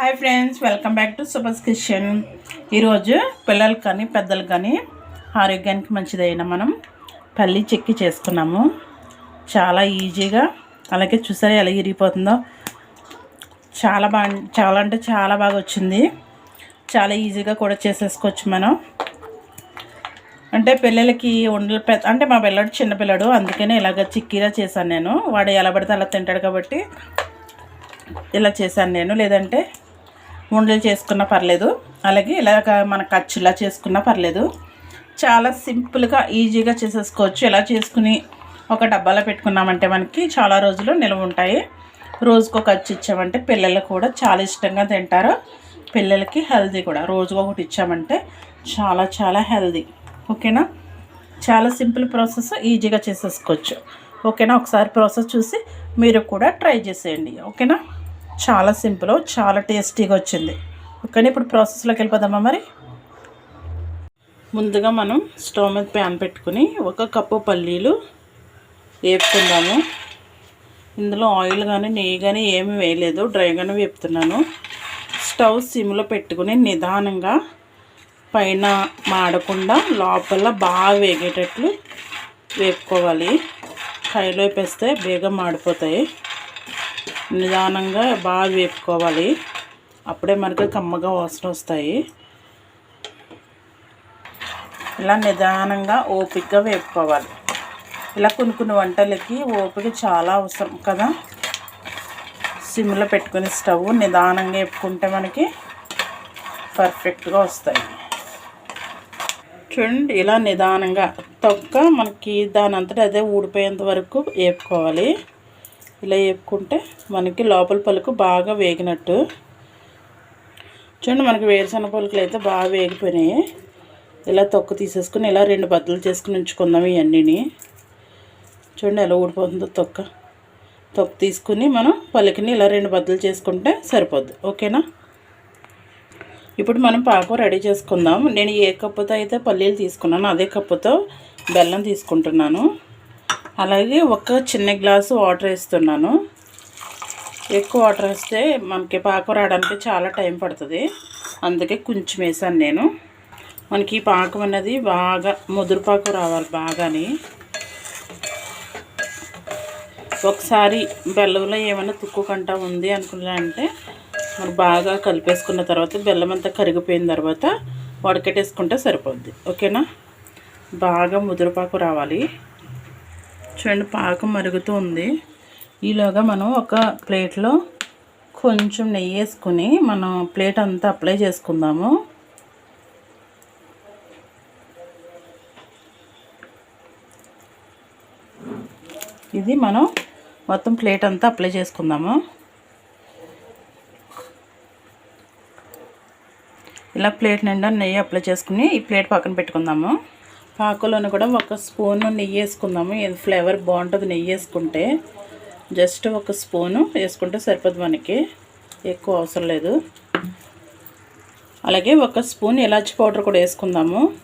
Hi friends welcome back to super's kitchen. ఈరోజు పిల్లలకు కానీ పెద్దలకు కానీ ఆరోగ్యానికి మంచిదైన మనం పల్లి చెక్కి చేసుకున్నాము. చాలా ఈజీగా అలాగే చూసారా ఎలా ఇరిగిపోతుందో చాలా బాగా చాలా అంటే చాలా బాగా వచ్చింది. చాలా ఈజీగా కూడా చేసేసుకోవచ్చు మనం. అంటే పిల్లలకి ఉండలు అంటే మా పిల్లడు చిన్న పిల్లడు అందుకనే ఇలాగ చిక్కీలా చేశాను నేను. వాడు ఎలా పడితే అలా తింటాడు కాబట్టి ఇలా చేశాను నేను. లేదంటే ఉండలు చేసుకున్నా పర్లేదు. అలాగే ఇలాగ మన ఖర్చులా చేసుకున్నా పర్లేదు. చాలా సింపుల్గా ఈజీగా చేసేసుకోవచ్చు. ఇలా చేసుకుని ఒక డబ్బాలో పెట్టుకున్నామంటే మనకి చాలా రోజులు నిల్వ ఉంటాయి. రోజుకు ఖర్చు ఇచ్చామంటే పిల్లలు కూడా చాలా ఇష్టంగా తింటారు. పిల్లలకి హెల్దీ కూడా. రోజుకు ఒకటి ఇచ్చామంటే చాలా చాలా హెల్దీ ఓకేనా? చాలా సింపుల్ ప్రాసెస్ ఈజీగా చేసేసుకోవచ్చు. ఓకేనా? ఒకసారి ప్రాసెస్ చూసి మీరు కూడా ట్రై చేసేయండి. ఓకేనా? చాలా సింపుల్ చాలా టేస్టీగా వచ్చింది. కానీ ఇప్పుడు ప్రాసెస్లోకి వెళ్ళిపోదామా మరి? ముందుగా మనం స్టవ్ మీద ప్యాన్ పెట్టుకుని ఒక కప్పు పల్లీలు వేపుతున్నాము ఇందులో ఆయిల్ కానీ నెయ్యి కానీ ఏమీ వేయలేదు డ్రైగానే వేపుతున్నాను. స్టవ్ సిమ్లో పెట్టుకుని నిదానంగా పైన మాడకుండా లోపల బాగా వేగేటట్లు వేపుకోవాలి. హైలో వేపేస్తే బేగం మాడిపోతాయి. నిదానంగా బాగా వేపుకోవాలి. అప్పుడే మనకి కమ్మగా వాసన వస్తాయి. ఇలా నిదానంగా ఓపికగా వేపుకోవాలి. ఇలా కొన్ని కొన్ని వంటలకి ఓపిక చాలా అవసరం కదా. సిమ్లో పెట్టుకుని స్టవ్ నిదానంగా వేపుకుంటే మనకి పర్ఫెక్ట్గా వస్తాయి. చూడండి ఇలా నిదానంగా తొక్క మనకి దాని అంతటా అదే ఊడిపోయేంత వరకు వేపుకోవాలి. ఇలా వేపుకుంటే మనకి లోపల పలుకు బాగా వేగినట్టు. చూడండి మనకి వేరుశనగ పలుకులు అయితే బాగా వేగిపోయినాయి. ఇలా తొక్క తీసేసుకుని ఇలా రెండు బద్దలు చేసుకుని ఉంచుకుందాం ఇవన్నీని. చూడండి ఎలా ఊడిపోతుందో తొక్క. తొక్క తీసుకుని మనం పలుకుని ఇలా రెండు బద్దలు చేసుకుంటే సరిపోద్ది. ఓకేనా? ఇప్పుడు మనం పాకం రెడీ చేసుకుందాం. నేను ఏ కప్పుతో అయితే పల్లీలు తీసుకున్నాను అదే కప్పుతో బెల్లం తీసుకుంటున్నాను. అలాగే ఒక చిన్న గ్లాసు వాటర్ వేస్తున్నాను. ఎక్కువ వాటర్ వేస్తే మనకి పాకం రావడానికి చాలా టైం పడుతుంది. అందుకే కొంచెం వేసాను నేను. మనకి ఈ పాకం అనేది బాగా ముదురు పాకం రావాలి బాగాని. ఒకసారి బెల్లంలో ఏమైనా తుక్కుకంట ఉంది అనుకున్నా అంటే మనం బాగా కలిపేసుకున్న తర్వాత బెల్లం అంతా కరిగిపోయిన తర్వాత వడకెట్టేసుకుంటే సరిపోద్ది. ఓకేనా? బాగా ముదురుపాకు రావాలి. చూడండి పాకం మరుగుతూ ఉంది. ఈలోగా మనం ఒక ప్లేట్లో కొంచెం నెయ్యి వేసుకుని మనం ప్లేట్ అంతా అప్లై చేసుకుందాము. ఇది మనం మొత్తం ప్లేట్ అంతా అప్లై చేసుకుందాము. ఇలా ప్లేట్ నిండా నెయ్యి అప్లై చేసుకుని ఈ ప్లేట్ పక్కన పెట్టుకుందాము. పాకలోని కూడా ఒక స్పూన్ నెయ్యి వేసుకుందాము. ఫ్లేవర్ బాగుంటుంది నెయ్యి వేసుకుంటే. జస్ట్ ఒక స్పూను వేసుకుంటే సరిపోదు మనకి. ఎక్కువ అవసరం లేదు. అలాగే ఒక స్పూన్ ఇలాచి పౌడర్ కూడా వేసుకుందాము.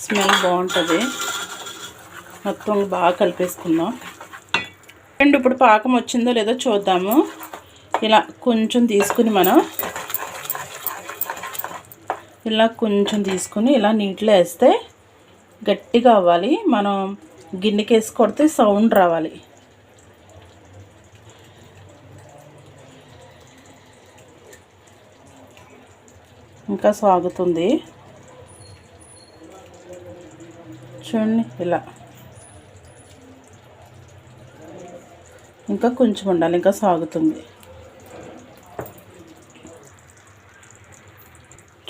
స్మెల్ బాగుంటుంది. మొత్తం బాగా కలిపేసుకుందాం. అండ్ ఇప్పుడు పాకం వచ్చిందో లేదో చూద్దాము. ఇలా కొంచెం తీసుకుని మనం ఇలా కొంచెం తీసుకుని ఇలా నీటిలో వేస్తే గట్టిగా అవ్వాలి. మనం గిన్నెకి వేసి కొడితే సౌండ్ రావాలి. ఇంకా సాగుతుంది. చూడండి ఇలా. ఇంకా కొంచెం ఉండాలి. ఇంకా సాగుతుంది.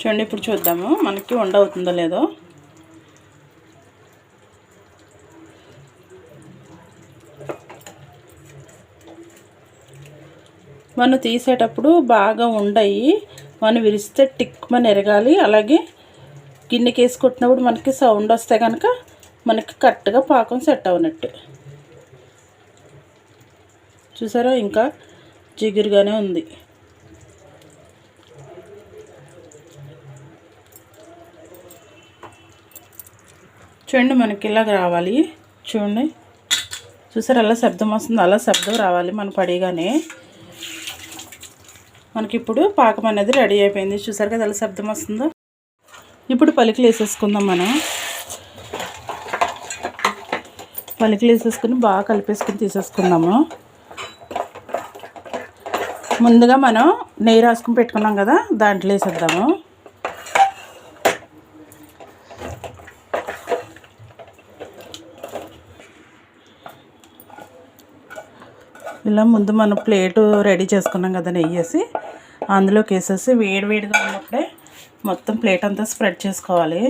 చూడండి ఇప్పుడు చూద్దాము. మనకి వండ అవుతుందో లేదో. మనం తీసేటప్పుడు బాగా ఉండయి. మనం విరిస్తే టిక్ మన ఎరగాలి. అలాగే గిన్నెకి వేసుకుంటున్నప్పుడు మనకి సౌండ్ వస్తే కనుక మనకి కరెక్ట్గా పాకం సెట్ అవునట్టు. చూసారా? ఇంకా జిగురుగానే ఉంది. చూడండి మనకి ఇలాగ రావాలి. చూడండి. చూసారు అలా శబ్దం వస్తుంది అలా శబ్దం రావాలి మనం పడిగానే. మనకి ఇప్పుడు పాకం అనేది రెడీ అయిపోయింది. చూసారు కదా అలా శబ్దం వస్తుందో? ఇప్పుడు పలికలు వేసేసుకుందాం మనం. పలికలు వేసేసుకుని బాగా కలిపేసుకుని తీసేసుకుందాము. ముందుగా మనం నెయ్యి రాసుకుని పెట్టుకున్నాం కదా దాంట్లో వేసేద్దాము. ఇలా ముందు మనం ప్లేటు రెడీ చేసుకున్నాం కదా నెయ్యి వేసి అందులోకి వేసేసి వేడివేడిగా ఉన్నప్పుడే మొత్తం ప్లేట్ అంతా స్ప్రెడ్ చేసుకోవాలి.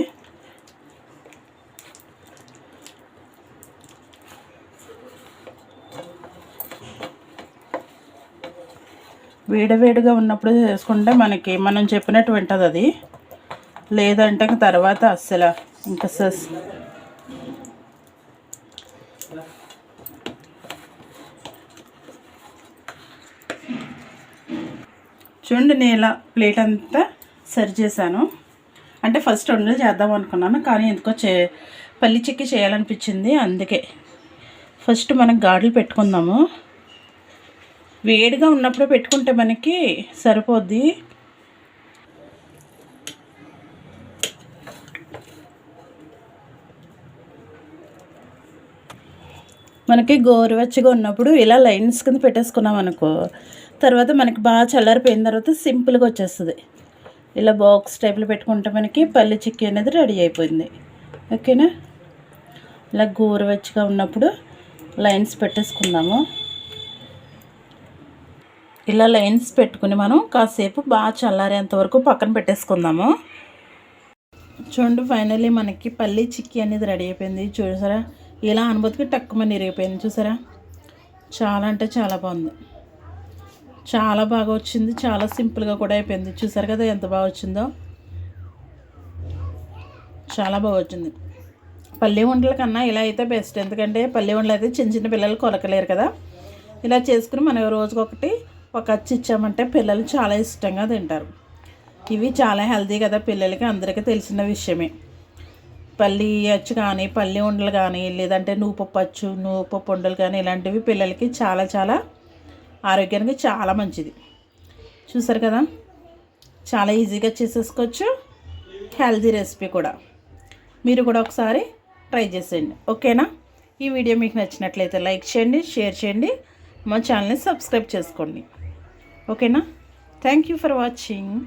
వేడివేడిగా ఉన్నప్పుడు చేసుకుంటే మనకి మనం చెప్పినట్టు వింటుంది అది. లేదంటే తర్వాత అస్సలు ఇంకా చూడండి నేను ఇలా ప్లేట్ అంతా సరి చేశాను. అంటే ఫస్ట్ వండలు చేద్దాం అనుకున్నాను కానీ ఎందుకో చే పల్లి చెక్కి చేయాలనిపించింది అందుకే. ఫస్ట్ మనం గాడులు పెట్టుకుందాము. వేడిగా ఉన్నప్పుడు పెట్టుకుంటే మనకి సరిపోద్ది. మనకి గోరువెచ్చగా ఉన్నప్పుడు ఇలా లైన్స్ కింద పెట్టేసుకున్నాం అనుకో తర్వాత మనకి బాగా చల్లారిపోయిన తర్వాత సింపుల్గా వచ్చేస్తుంది. ఇలా బాక్స్ టైప్లో పెట్టుకుంటే మనకి పల్లి చిక్కీ అనేది రెడీ అయిపోయింది. ఓకేనా? ఇలా గోరువెచ్చగా ఉన్నప్పుడు లైన్స్ పెట్టేసుకుందాము. ఇలా లైన్స్ పెట్టుకుని మనం కాసేపు బాగా చల్లారేంత వరకు పక్కన పెట్టేసుకుందాము. చూడండి ఫైనల్లీ మనకి పల్లి చిక్కీ అనేది రెడీ అయిపోయింది. చూసారా? ఇలా అనుభూతికి టక్కుమని ఇరిగిపోయింది. చూసారా? చాలా అంటే చాలా బాగుంది. చాలా బాగా వచ్చింది. చాలా సింపుల్గా కూడా అయిపోయింది. చూసారు కదా ఎంత బాగా వచ్చిందో? చాలా బాగా వచ్చింది. పల్లె వంటల కన్నా ఇలా అయితే బెస్ట్ ఎందుకంటే పల్లె వంటలు అయితే చిన్న చిన్న పిల్లలు కొలకలేరు కదా. ఇలా చేసుకుని మనం రోజుకొకటి ఒక అచ్చి ఇచ్చామంటే పిల్లలు చాలా ఇష్టంగా తింటారు. ఇవి చాలా హెల్తీ కదా పిల్లలకి. అందరికీ తెలిసిన విషయమే. పల్లి అచ్చు కానీ పల్లి ఉండలు కానీ లేదంటే నూపప్పు అచ్చు నూపప్పు ఉండలు కానీ ఇలాంటివి పిల్లలకి చాలా చాలా ఆరోగ్యానికి చాలా మంచిది. చూసారు కదా? చాలా ఈజీగా చేసేసుకోవచ్చు. హెల్దీ రెసిపీ కూడా. మీరు కూడా ఒకసారి ట్రై చేసేయండి. ఓకేనా? ఈ వీడియో మీకు నచ్చినట్లయితే లైక్ చేయండి షేర్ చేయండి. మా ఛానల్ని సబ్స్క్రైబ్ చేసుకోండి. ఓకేనా? Thank you for watching